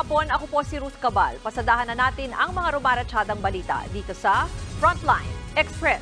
hapon, ako po si Ruth Cabal. Pasadahan na natin ang mga rumaratsyadang balita dito sa Frontline Express.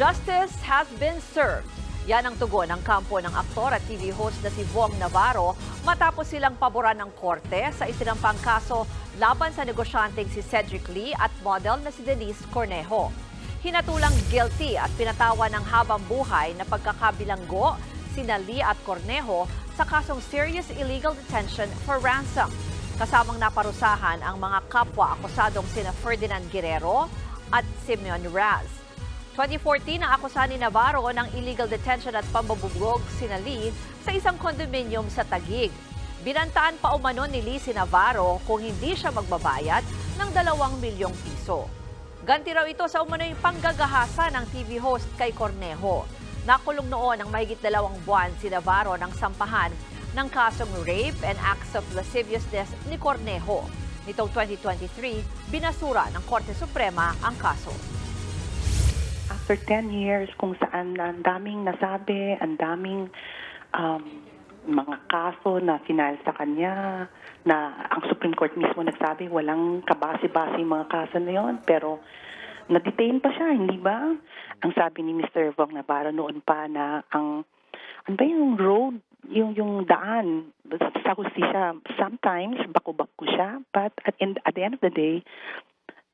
Justice has been served. Yan ang tugon ng kampo ng aktor at TV host na si Vong Navarro matapos silang paboran ng korte sa isinampang kaso laban sa negosyanteng si Cedric Lee at model na si Denise Cornejo. Hinatulang guilty at pinatawa ng habang buhay na pagkakabilanggo sina Lee at Cornejo sa kasong serious illegal detention for ransom. Kasamang naparusahan ang mga kapwa akusadong sina Ferdinand Guerrero at Simeon Raz. 2014 ang akusahan ni Navarro ng illegal detention at pambabugbog sina Lee sa isang kondominium sa Taguig. Binantaan pa umano ni Lee si Navarro kung hindi siya magbabayad ng 2 milyong piso. Ganti raw ito sa umano'y panggagahasa ng TV host kay Cornejo. Nakulong noon ang mahigit dalawang buwan si Navarro ng sampahan ng kasong rape and acts of lasciviousness ni Cornejo. Nitong 2023, binasura ng Korte Suprema ang kaso. after 10 years kung saan ang daming nasabi, ang daming um, mga kaso na final sa kanya, na ang Supreme Court mismo nagsabi walang kabase-base mga kaso na yon pero na-detain pa siya, hindi ba? Ang sabi ni Mr. Vong Navarro noon pa na ang ano ba yung road, yung yung daan sa hustisya, sometimes baku-baku siya, but at, in, at the end of the day,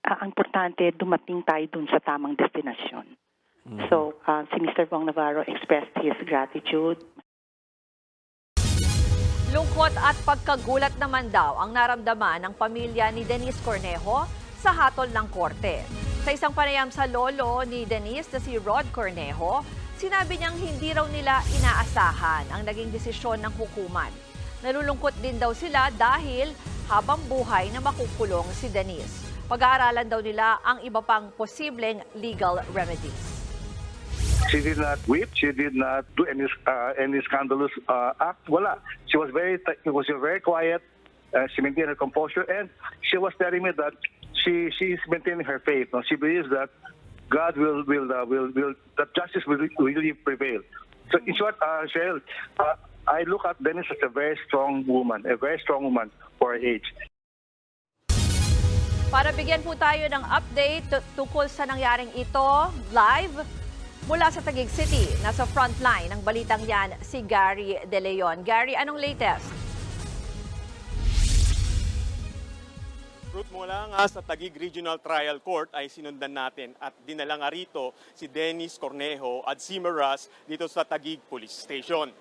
ah, ang importante, dumating tayo dun sa tamang destinasyon. So, ah, si Mr. Vong Navarro expressed his gratitude. Lungkot at pagkagulat naman daw ang naramdaman ng pamilya ni Denise Cornejo sa hatol ng korte. Sa isang panayam sa lolo ni Denise na si Rod Cornejo, sinabi niyang hindi raw nila inaasahan ang naging desisyon ng hukuman. Nalulungkot din daw sila dahil habang buhay na makukulong si Denise. Pag-aaralan daw nila ang iba pang posibleng legal remedies. She did not weep. She did not do any uh, any scandalous uh, act. Wala. She was very she was very quiet. Uh, she maintained her composure, and she was telling me that she she is maintaining her faith. No? She believes that God will will uh, will will that justice will really prevail. So in short, uh, Cheryl, uh, I look at Dennis as a very strong woman, a very strong woman for her age. Para bigyan po tayo ng update tu- tungkol sa nangyaring ito, live mula sa Taguig City. Nasa frontline ng balitang yan si Gary De Leon. Gary, anong latest? Ruth, mula nga sa Taguig Regional Trial Court ay sinundan natin at dinala nga rito si Dennis Cornejo at si dito sa Taguig Police Station.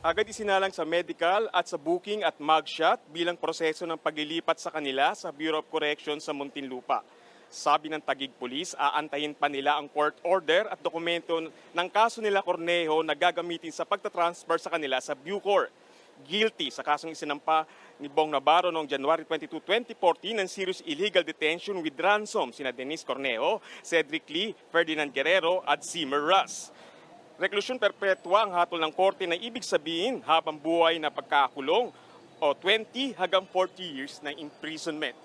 Agad isinalang sa medical at sa booking at mugshot bilang proseso ng paglilipat sa kanila sa Bureau of Corrections sa Muntinlupa. Sabi ng Taguig Police, aantayin pa nila ang court order at dokumento ng kaso nila Cornejo na gagamitin sa pagtatransfer sa kanila sa Bucor guilty sa kasong isinampa ni Bong Navarro noong January 22, 2014 ng serious illegal detention with ransom sina Denise Cornejo, Cedric Lee, Ferdinand Guerrero at Seymour Russ. Reklusyon perpetua ang hatol ng korte na ibig sabihin habang buhay na pagkakulong o 20 hanggang 40 years na imprisonment.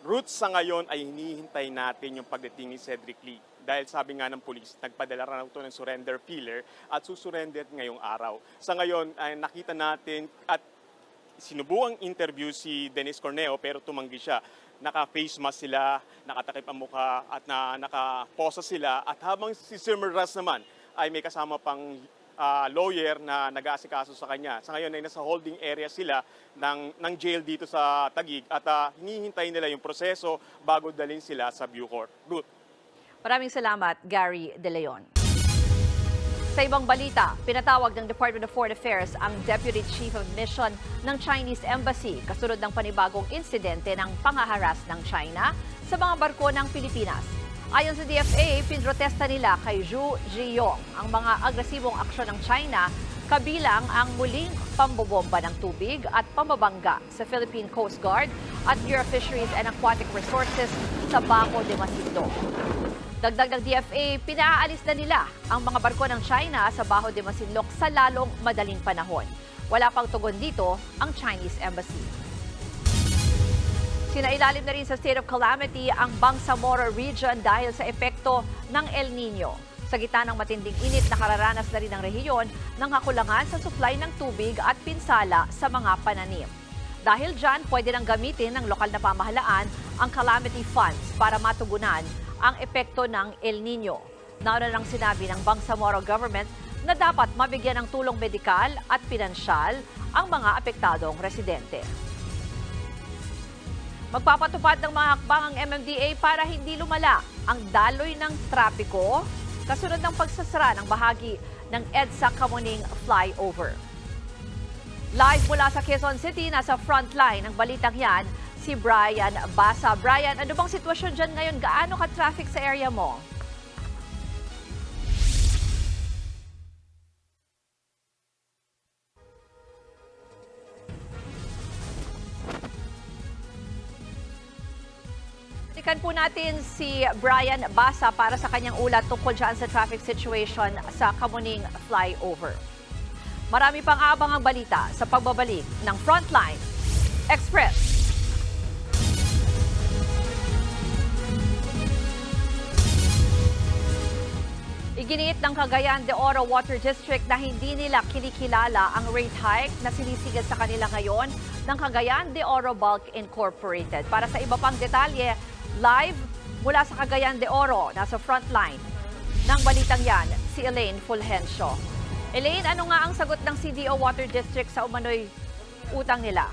Roots sa ngayon ay hinihintay natin yung pagdating ni Cedric Lee. Dahil sabi nga ng polis, nagpadala raw ito ng surrender pillar at susurrender ngayong araw. Sa ngayon, ay nakita natin at sinubuang interview si Dennis Corneo pero tumanggi siya. Naka-face mask sila, nakatakip ang mukha at na, nakaposa sila. At habang si Sir Ras naman ay may kasama pang ah, lawyer na nag-aasikaso sa kanya. Sa ngayon ay nasa holding area sila ng, ng jail dito sa Taguig at ah, hinihintay nila yung proseso bago dalhin sila sa Bucor. Ruth. Maraming salamat, Gary De Leon. Sa ibang balita, pinatawag ng Department of Foreign Affairs ang Deputy Chief of Mission ng Chinese Embassy kasunod ng panibagong insidente ng pangaharas ng China sa mga barko ng Pilipinas. Ayon sa DFA, pinrotesta nila kay Zhu Ziyong ang mga agresibong aksyon ng China kabilang ang muling pambobomba ng tubig at pambabangga sa Philippine Coast Guard at Bureau of Fisheries and Aquatic Resources sa Baco de Masinloc. Dagdag ng DFA, pinaalis na nila ang mga barko ng China sa Baho de Masinloc sa lalong madaling panahon. Wala pang tugon dito ang Chinese Embassy. Sinailalim na rin sa state of calamity ang Bangsamoro region dahil sa epekto ng El Nino. Sa gitna ng matinding init, nakararanas na rin ang rehiyon ng kakulangan sa supply ng tubig at pinsala sa mga pananim. Dahil dyan, pwede nang gamitin ng lokal na pamahalaan ang calamity funds para matugunan ang epekto ng El Nino. Nauna nang sinabi ng Bangsamoro government na dapat mabigyan ng tulong medikal at pinansyal ang mga apektadong residente. Magpapatupad ng mga hakbang ang MMDA para hindi lumala ang daloy ng trapiko kasunod ng pagsasara ng bahagi ng EDSA Kamuning flyover. Live mula sa Quezon City, nasa frontline ng balitang yan, si Brian Basa. Brian, ano bang sitwasyon dyan ngayon? Gaano ka-traffic sa area mo? Balikan po natin si Brian Basa para sa kanyang ulat tungkol dyan sa traffic situation sa Kamuning flyover. Marami pang abang ang balita sa pagbabalik ng Frontline Express. Iginiit ng Cagayan de Oro Water District na hindi nila kinikilala ang rate hike na sinisigal sa kanila ngayon ng Cagayan de Oro Bulk Incorporated. Para sa iba pang detalye, live mula sa Cagayan de Oro, nasa frontline ng balitang yan, si Elaine Fulgencio. Elaine, ano nga ang sagot ng CDO Water District sa umano'y utang nila?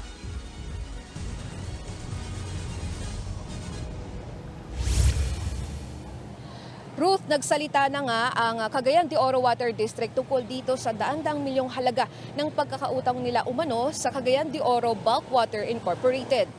Ruth, nagsalita na nga ang Cagayan de Oro Water District tungkol dito sa daang-daang milyong halaga ng pagkakautang nila umano sa Cagayan de Oro Bulk Water Incorporated.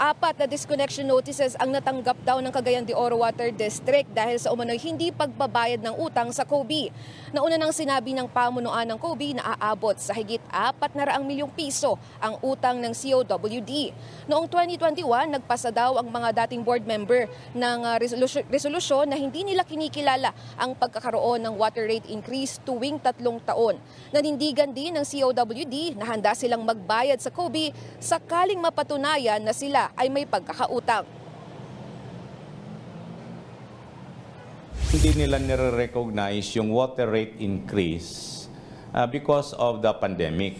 Apat na disconnection notices ang natanggap daw ng Cagayan de Oro Water District dahil sa umano'y hindi pagbabayad ng utang sa COBE. Nauna nang sinabi ng pamunuan ng COBE na aabot sa higit 4 na raang milyong piso ang utang ng COWD. Noong 2021, nagpasa daw ang mga dating board member ng resolu- resolusyon na hindi nila kinikilala ang pagkakaroon ng water rate increase tuwing tatlong taon. Nanindigan din ng COWD na handa silang magbayad sa COBE sakaling mapatunayan na sila ay may pagkakautang. hindi nila nire-recognize yung water rate increase uh, because of the pandemic.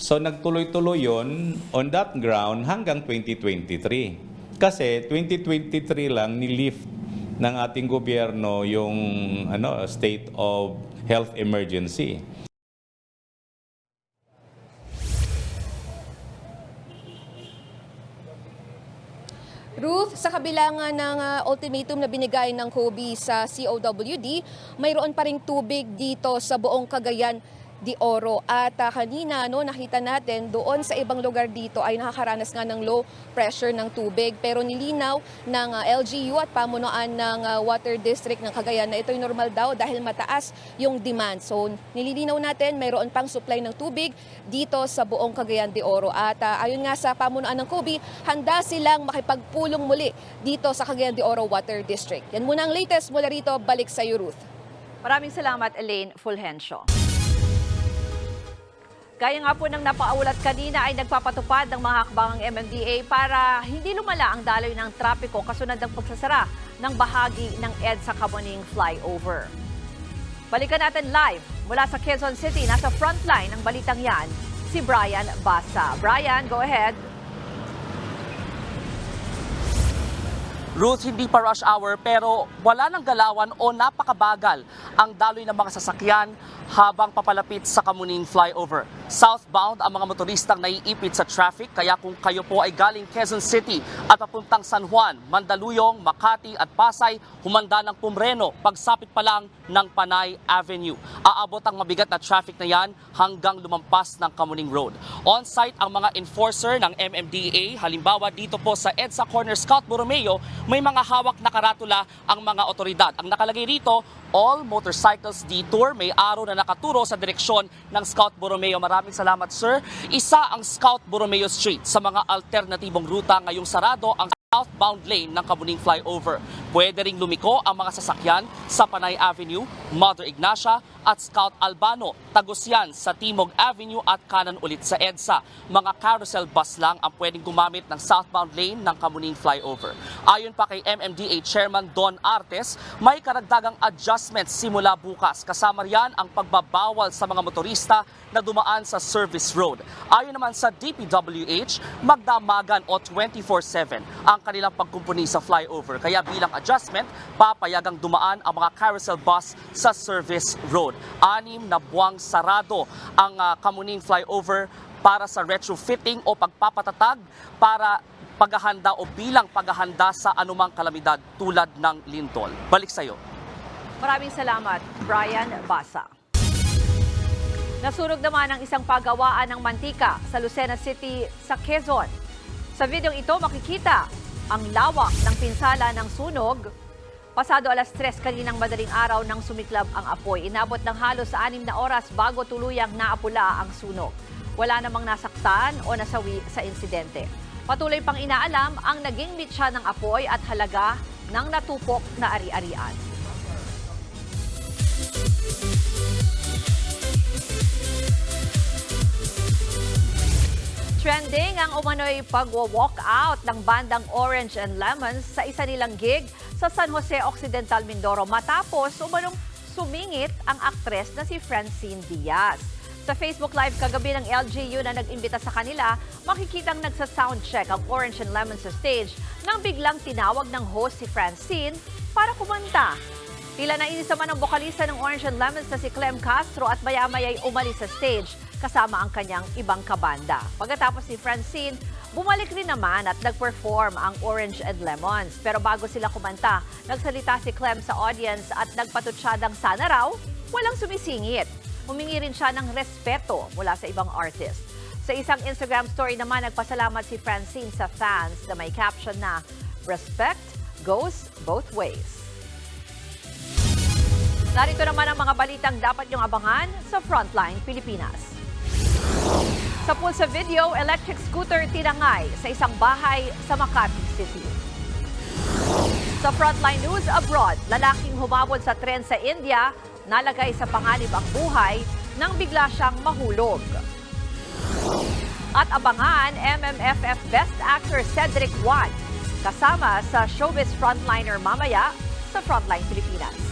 So nagtuloy-tuloy yon on that ground hanggang 2023. Kasi 2023 lang ni-lift ng ating gobyerno yung ano state of health emergency. Sa kabila nga ng ah, ultimatum na binigay ng COBE sa COWD, mayroon pa ring tubig dito sa buong Cagayan de Oro. At ah, kanina no, nakita natin doon sa ibang lugar dito ay nakakaranas nga ng low pressure ng tubig. Pero nilinaw ng ah, LGU at pamunuan ng ah, Water District ng Cagayan na ito'y normal daw dahil mataas yung demand. So nililinaw natin mayroon pang supply ng tubig dito sa buong Cagayan de Oro. At ah, ayon nga sa pamunuan ng COBE, handa silang makipagpulong muli dito sa Cagayan de Oro Water District. Yan muna ang latest mula rito. Balik sa iyo, Ruth. Maraming salamat, Elaine Fulgencio. Gaya nga po ng napaulat kanina ay nagpapatupad ng mga hakbang ang MMDA para hindi lumala ang daloy ng trapiko kasunod ng pagsasara ng bahagi ng EDSA Kamuning flyover. Balikan natin live mula sa Quezon City. Nasa frontline ng balitang yan, si Brian Basa. Brian, go ahead. Ruth, hindi pa rush hour pero wala nang galawan o napakabagal ang daloy ng mga sasakyan habang papalapit sa Kamuning flyover. Southbound ang mga motoristang naiipit sa traffic kaya kung kayo po ay galing Quezon City at papuntang San Juan, Mandaluyong, Makati at Pasay, humanda ng Pumreno pagsapit pa lang ng Panay Avenue. Aabot ang mabigat na traffic na yan hanggang lumampas ng Kamuning Road. On-site ang mga enforcer ng MMDA, halimbawa dito po sa EDSA Corner Scout Borromeo, may mga hawak na karatula ang mga otoridad. Ang nakalagay rito, all motorcycles detour, may araw na nakaturo sa direksyon ng Scout Borromeo. Maraming salamat sir. Isa ang Scout Borromeo Street sa mga alternatibong ruta ngayong sarado ang southbound lane ng Kamuning Flyover. Pwede ring lumiko ang mga sasakyan sa Panay Avenue, Mother Ignacia at Scout Albano. Tagos yan sa Timog Avenue at kanan ulit sa EDSA. Mga carousel bus lang ang pwedeng gumamit ng southbound lane ng Kamuning Flyover. Ayon pa kay MMDA Chairman Don Artes, may karagdagang adjustments simula bukas. Kasama riyan ang pagbabawal sa mga motorista na dumaan sa service road. Ayon naman sa DPWH, magdamagan o 24-7 ang kanilang pagkumpuni sa flyover. Kaya bilang adjustment, papayagang dumaan ang mga carousel bus sa service road. Anim na buwang sarado ang ah, Kamuning flyover para sa retrofitting o pagpapatatag para paghahanda o bilang paghahanda sa anumang kalamidad tulad ng lindol. Balik sa iyo. Maraming salamat, Brian Basa. Nasunog naman ang isang pagawaan ng mantika sa Lucena City sa Quezon. Sa videong ito makikita ang lawak ng pinsala ng sunog. Pasado alas 3 kaninang madaling araw nang sumiklab ang apoy. Inabot ng halos sa anim na oras bago tuluyang naapula ang sunog. Wala namang nasaktan o nasawi sa insidente. Patuloy pang inaalam ang naging mitsa ng apoy at halaga ng natupok na ari-arian. Trending ang umano'y pag-walk out ng bandang Orange and Lemons sa isa nilang gig sa San Jose Occidental, Mindoro matapos umanong sumingit ang aktres na si Francine Diaz. Sa Facebook Live kagabi ng LGU na nag-imbita sa kanila, makikitang nagsa-soundcheck ang Orange and Lemons sa stage nang biglang tinawag ng host si Francine para kumanta. Tila nainis naman ang bokalista ng Orange and Lemons na si Clem Castro at maya-maya'y umalis sa stage kasama ang kanyang ibang kabanda. Pagkatapos ni Francine, bumalik rin naman at nag-perform ang Orange and Lemons. Pero bago sila kumanta, nagsalita si Clem sa audience at nagpatutsyadang sana raw, walang sumisingit. Humingi rin siya ng respeto mula sa ibang artist. Sa isang Instagram story naman, nagpasalamat si Francine sa fans na may caption na, Respect goes both ways. Narito naman ang mga balitang dapat niyong abangan sa Frontline Pilipinas. Sa pulsa video, electric scooter tinangay sa isang bahay sa Makati City. Sa Frontline News Abroad, lalaking humabol sa tren sa India, nalagay sa panganib ang buhay nang bigla siyang mahulog. At abangan MMFF Best Actor Cedric Juan kasama sa showbiz frontliner mamaya sa Frontline Pilipinas.